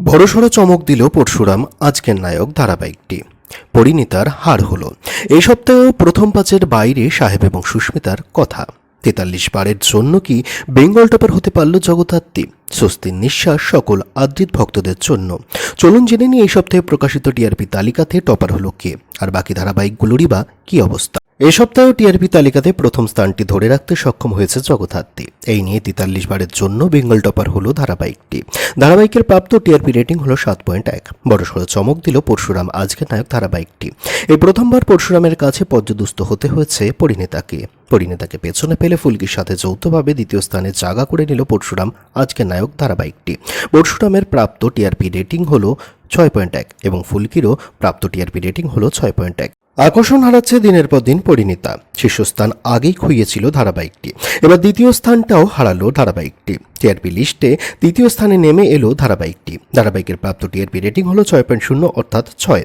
বড়সড় চমক দিল পরশুরাম, আজকের নায়ক ধারাবাহিকটি। পরিণীতার হার হলো। এই সপ্তাহেও প্রথম পাঁচের বাইরে সাহেব এবং সুস্মিতার কথা। তেতাল্লিশ বারের জন্য কি বেঙ্গল টপার হতে পারল জগদ্ধাত্রী? স্বস্তির নিঃশ্বাস সকল আদৃত ভক্তদের জন্য। চলুন জেনে নিই এই সপ্তাহে প্রকাশিত টিআরপি তালিকাতে টপার হলো কে? আর বাকি ধারাবাহিকগুলোরই বা কি অবস্থা? এ সপ্তাহেও টিআরপি তালিকাতে প্রথম স্থানটি ধরে রাখতে সক্ষম হয়েছে জগদ্ধাত্রী। এই নিয়ে তেতাল্লিশ বারের জন্য বেঙ্গল টপার হলো ধারাবাহিকটি। ধারাবাহিকের প্রাপ্ত টিআরপি রেটিং হলো সাত পয়েন্ট এক। বড়সড় চমক দিল পরশুরাম, আজকের নায়ক ধারাবাহিকটি। এই প্রথমবার পরশুরামের কাছে পর্যদুস্ত হতে হয়েছে পরিণেতাকে। পরিণেতাকে পেছনে পেলে ফুলকির সাথে যৌথভাবে দ্বিতীয় স্থানে জাগা করে নিল পরশুরাম, আজকের নায়ক ধারাবাহিকটি। পরশুরামের প্রাপ্ত টিআরপি রেটিং হলো ছয় পয়েন্ট এক এবং ফুলকিরও প্রাপ্ত টিআরপি রেটিং হলো ছয় পয়েন্ট এক। আকর্ষণ হারাচ্ছে দিনের পর দিন পরিণীতা। শীর্ষস্থান আগেই খুইয়েছিল ধারাবাহিকটি। এবার দ্বিতীয় স্থানটাও হারালো ধারাবাহিকটি। টিআরপি লিস্টে তৃতীয় স্থানে নেমে এলো ধারাবাহিকটি। ধারাবাহিকের প্রাপ্ত টিআরপি রেটিং হলো ছয় পয়েন্ট শূন্য, অর্থাৎ ছয়।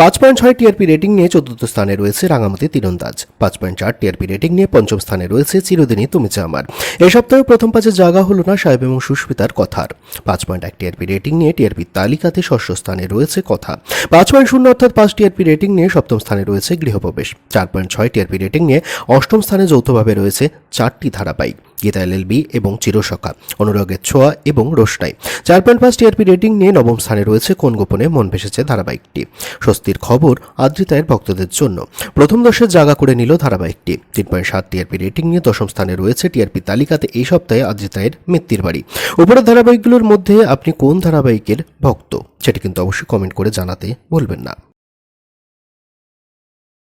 পাঁচ পয়েন্ট ছয় টিআরপি রেটিং নিয়ে চতুর্থ স্থানে রয়েছে রাঙামতি তীরন্দাজ। পাঁচ পয়েন্ট চার টিআরপি রেটিং নিয়ে পঞ্চম স্থানে রয়েছে চিরদিনই তুমি আমার। এই সপ্তাহে প্রথম পাঁচে জায়গা হলো না সাহেব এবং সুস্মিতার কথার। পাঁচ পয়েন্ট এক টিআরপি রেটিং নিয়ে টিআরপি তালিকাতে ষষ্ঠ স্থানে রয়েছে কথা। পাঁচ পয়েন্ট শূন্য, অর্থাৎ পাঁচ টিআরপি রেটিং নিয়ে সপ্তম স্থানে রয়েছে গৃহপ্রবেশ। চার পয়েন্ট ছয় টিআরপি রেটিং নিয়ে অষ্টম স্থানে যৌথভাবে রয়েছে চারটি ধারাবাহিক। গীতা এলএলবি এবং চিরসখা, অনুরাগের ছোঁয়া এবং রোশনাই। চার পয়েন্ট পাঁচ টিআরপি রেটিং নিয়ে নবম স্থানে রয়েছে কোন গোপনে মন ভেসেছে ধারাবাহিকটি। স্বস্তির খবর আদ্রিতায়ের ভক্তদের জন্য। প্রথম দশের জায়গা করে নিল ধারাবাহিকটি। তিন পয়েন্ট সাত টিআরপি রেটিং নিয়ে দশম স্থানে রয়েছে টিআরপি তালিকাতে এই সপ্তাহে আদ্রিতায়ের মৃত্যুর বাড়ি। উপরের ধারাবাহিকগুলোর মধ্যে আপনি কোন ধারাবাহিকের ভক্ত? সেটি কিন্তু অবশ্যই কমেন্ট করে জানাতে ভুলবেন না।